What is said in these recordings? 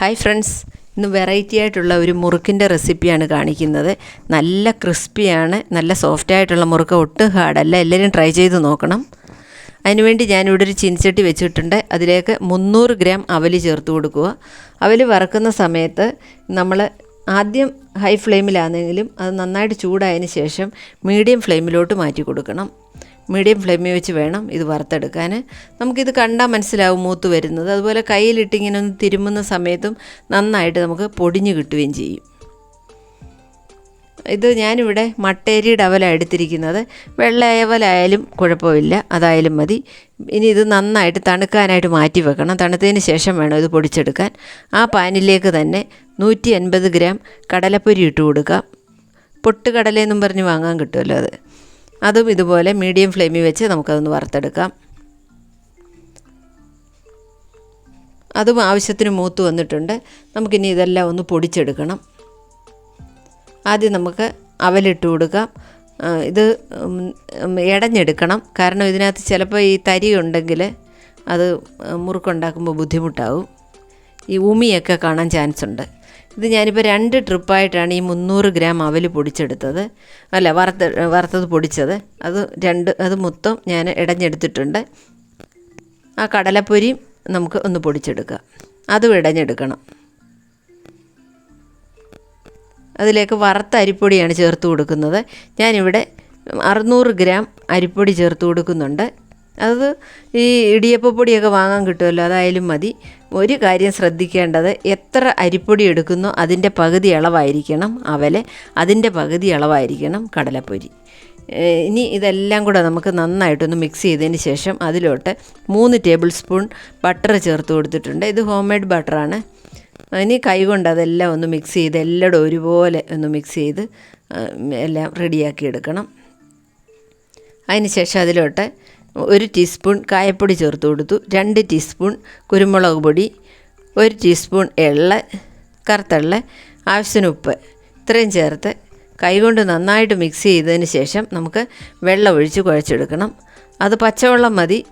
Hi friends ഇന്ന് variety ആയിട്ടുള്ള ഒരു മുറുക്കിന്റെ റെസിപ്പിയാണ് കാണിക്കുന്നത്. നല്ല ക്രിസ്പിയാണ് നല്ല സോഫ്റ്റ് ആയിട്ടുള്ള മുറുക്ക് ഒട്ടും ഹാർഡല്ല എല്ലാവരും ട്രൈ ചെയ്ത് നോക്കണം. അതിനുവേണ്ടി ഞാനിവിടെ ഒരു ചീനിച്ചട്ടി വെച്ചിട്ടുണ്ട്. അതിലേക്ക് മുന്നൂറ് ഗ്രാം അവൽ ചേർത്ത് കൊടുക്കുക. അവൽ വറക്കുന്ന സമയത്ത് നമ്മൾ ആദ്യം ഹൈ ഫ്ലെയിമിലാണെങ്കിലും അത് നന്നായിട്ട് ചൂടായതിന് ശേഷം മീഡിയം ഫ്ലെയിമിലോട്ട് മാറ്റി കൊടുക്കണം. മീഡിയം ഫ്ലെയിമിൽ വെച്ച് വേണം ഇത് വറുത്തെടുക്കാൻ. നമുക്കിത് കണ്ടാൽ മനസ്സിലാവും മൂത്ത് വരുന്നത്. അതുപോലെ കയ്യിലിട്ടിങ്ങനെ ഒന്ന് തിരുമുന്ന സമയത്തും നന്നായിട്ട് നമുക്ക് പൊടിഞ്ഞു കിട്ടുകയും ചെയ്യും. ഇത് ഞാനിവിടെ മട്ടേരി അവലാണ് എടുത്തിരിക്കുന്നത്. വെള്ളയവലായാലും കുഴപ്പമില്ല അതായാലും മതി. ഇനി ഇത് നന്നായിട്ട് തണുക്കാനായിട്ട് മാറ്റി വെക്കണം. തണുത്തതിന് ശേഷം വേണം ഇത് പൊടിച്ചെടുക്കാൻ. ആ പാനിലേക്ക് തന്നെ നൂറ്റി ഗ്രാം കടലപ്പൊരി ഇട്ട് കൊടുക്കാം. പൊട്ടുകടലയെന്നും പറഞ്ഞ് വാങ്ങാൻ കിട്ടുമല്ലോ അത്. അതും ഇതുപോലെ മീഡിയം ഫ്ലെയിമിൽ വെച്ച് നമുക്കതൊന്ന് വറുത്തെടുക്കാം. അതും ആവശ്യത്തിന് മൂത്ത് വന്നിട്ടുണ്ട്. നമുക്കിനി ഇതെല്ലാം ഒന്ന് പൊടിച്ചെടുക്കണം. ആദ്യം നമുക്ക് അവലിട്ട് കൊടുക്കാം. ഇത് ഇടഞ്ഞെടുക്കണം കാരണം ഇതിനകത്ത് ചിലപ്പോൾ ഈ തരി ഉണ്ടെങ്കിൽ അത് മുറുക്കുണ്ടാക്കുമ്പോൾ ബുദ്ധിമുട്ടാവും. ഈ ഉമിയൊക്കെ കാണാൻ ചാൻസ് ഉണ്ട് ഇത് ഞാനിപ്പോൾ രണ്ട് ട്രിപ്പായിട്ടാണ് ഈ മുന്നൂറ് ഗ്രാം അവൽ പൊടിച്ചെടുത്തത്. അല്ല വറുത്ത വറുത്തത് പൊടിച്ചത്. അത് രണ്ട് അത് മൊത്തം ഞാൻ ഇടഞ്ഞെടുത്തിട്ടുണ്ട്. ആ കടലപ്പൊരിയും നമുക്ക് ഒന്ന് പൊടിച്ചെടുക്കുക അതും ഇടഞ്ഞെടുക്കണം. അതിലേക്ക് വറുത്ത അരിപ്പൊടിയാണ് ചേർത്ത് കൊടുക്കുന്നത്. ഞാനിവിടെ അറുന്നൂറ് ഗ്രാം അരിപ്പൊടി ചേർത്ത് കൊടുക്കുന്നുണ്ട്. അത് ഈ ഇടിയപ്പപ്പൊടിയൊക്കെ വാങ്ങാൻ കിട്ടുമല്ലോ അതായാലും മതി. ഒരു കാര്യം ശ്രദ്ധിക്കേണ്ടത് എത്ര അരിപ്പൊടി എടുക്കുന്നോ അതിന്റെ പകുതി ഇളവായിരിക്കണം അവലെ അതിന്റെ പകുതി ഇളവായിരിക്കണം കടലപ്പൊരി. ഇനി ഇതെല്ലാം കൂടെ നമുക്ക് നന്നായിട്ടൊന്ന് മിക്സ് ചെയ്തതിന് ശേഷം അതിലോട്ട് മൂന്ന് ടേബിൾ സ്പൂൺ ബട്ടർ ചേർത്ത് കൊടുത്തിട്ടുണ്ട്. ഇത് ഹോം മെയ്ഡ് ബട്ടറാണ് ഇനി കൈകൊണ്ട് അതെല്ലാം ഒന്ന് മിക്സ് ചെയ്ത് എല്ലായിടും ഒരുപോലെ ഒന്ന് മിക്സ് ചെയ്ത് എല്ലാം റെഡിയാക്കി എടുക്കണം. അതിന് ശേഷം അതിലോട്ട് ഒരു ടീസ്പൂൺ കായപ്പൊടി ചേർത്ത് കൊടുത്തു. രണ്ട് ടീസ്പൂൺ കുരുമുളക് പൊടി ഒരു ടീസ്പൂൺ എള്ള കറുത്തള്ള ആവശ്യത്തിന് ഉപ്പ് ഇത്രയും ചേർത്ത് കൈകൊണ്ട് നന്നായിട്ട് മിക്സ് ചെയ്തതിന് ശേഷം നമുക്ക് വെള്ളം ഒഴിച്ച് കുഴച്ചെടുക്കണം. അത് പച്ചവെള്ളം മതി.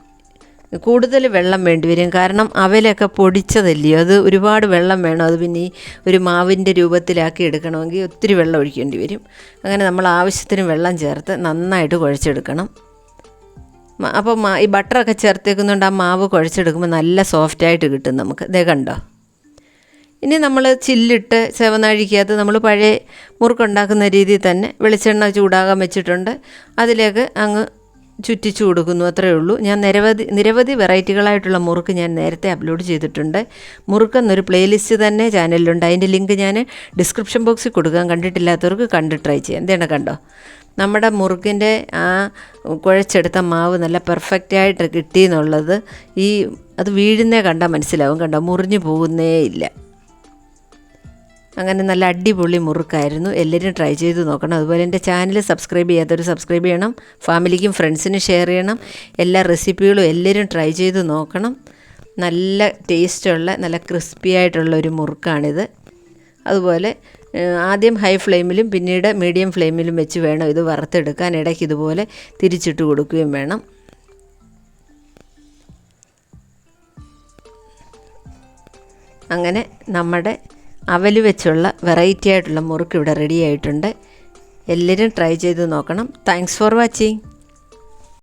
കൂടുതൽ വെള്ളം വേണ്ടി വരും. കാരണം അവലൊക്കെ പൊടിച്ചതല്ലയോ? അത് ഒരുപാട് വെള്ളം വേണം. അത് പിന്നെ ഒരു മാവിന്റെ രൂപത്തിലാക്കി എടുക്കണമെങ്കിൽ ഒത്തിരി വെള്ളം ഒഴിക്കേണ്ടി വരും. അങ്ങനെ നമ്മൾ ആവശ്യത്തിന് വെള്ളം ചേർത്ത് നന്നായിട്ട് കുഴച്ചെടുക്കണം. അപ്പോൾ ഈ ബട്ടറൊക്കെ ചേർത്തേക്കുന്നുണ്ട് ആ മാവ് കുഴച്ചെടുക്കുമ്പോൾ നല്ല സോഫ്റ്റായിട്ട് കിട്ടും നമുക്ക്. ഇതേ കണ്ടോ? ഇനി നമ്മൾ ചില്ലിട്ട് സെവനാഴിക്കകത്ത് നമ്മൾ പഴയ മുറുക്കുണ്ടാക്കുന്ന രീതിയിൽ തന്നെ വെളിച്ചെണ്ണ ചൂടാകാൻ വെച്ചിട്ടുണ്ട്. അതിലേക്ക് അങ്ങ് ചുറ്റിച്ചു കൊടുക്കുന്നു അത്രയേ ഉള്ളൂ. ഞാൻ നിരവധി നിരവധി വെറൈറ്റികളായിട്ടുള്ള മുറുക്ക് ഞാൻ നേരത്തെ അപ്ലോഡ് ചെയ്തിട്ടുണ്ട്. മുറുക്കെന്നൊരു പ്ലേലിസ്റ്റ് തന്നെ ചാനലിലുണ്ട്. അതിന്റെ ലിങ്ക് ഞാൻ ഡിസ്ക്രിപ്ഷൻ ബോക്സിൽ കൊടുക്കാം. കണ്ടിട്ടില്ലാത്തവർക്ക് കണ്ട് ട്രൈ ചെയ്യാം. എന്താണ് കണ്ടോ? നമ്മുടെ മുറുക്കിന്റെ ആ കുഴച്ചെടുത്ത മാവ് നല്ല പെർഫെക്റ്റായിട്ട് കിട്ടി എന്നുള്ളത് ഈ അത് വീഴുന്നേ കണ്ടാൽ മനസ്സിലാവും. കണ്ടോ? മുറിഞ്ഞു പോകുന്നേ ഇല്ല. അങ്ങനെ നല്ല അടിപൊളി മുറുക്കായിരുന്നു. എല്ലാവരും ട്രൈ ചെയ്ത് നോക്കണം. അതുപോലെ എന്റെ ചാനൽ സബ്സ്ക്രൈബ് ചെയ്യാത്തവർ സബ്സ്ക്രൈബ് ചെയ്യണം. ഫാമിലിക്കും ഫ്രണ്ട്സിനും ഷെയർ ചെയ്യണം. എല്ലാ റെസിപ്പികളും എല്ലാവരും ട്രൈ ചെയ്ത് നോക്കണം. നല്ല ടേസ്റ്റുള്ള നല്ല ക്രിസ്പി ആയിട്ടുള്ള ഒരു മുറുക്കാണിത്. അതുപോലെ ആദ്യം ഹൈ ഫ്ലെയിമിലും പിന്നീട് മീഡിയം ഫ്ലെയിമിലും വെച്ച് വേണം ഇത് വറുത്തെടുക്കാൻ. ഇടയ്ക്ക് ഇതുപോലെ തിരിച്ചിട്ട് കൊടുക്കുകയും വേണം. അങ്ങനെ നമ്മുടെ അവൽ വെച്ചുള്ള വെറൈറ്റി ആയിട്ടുള്ള മുറുക്ക് ഇവിടെ റെഡി ആയിട്ടുണ്ട്. എല്ലാവരും ട്രൈ ചെയ്ത് നോക്കണം. Thanks for watching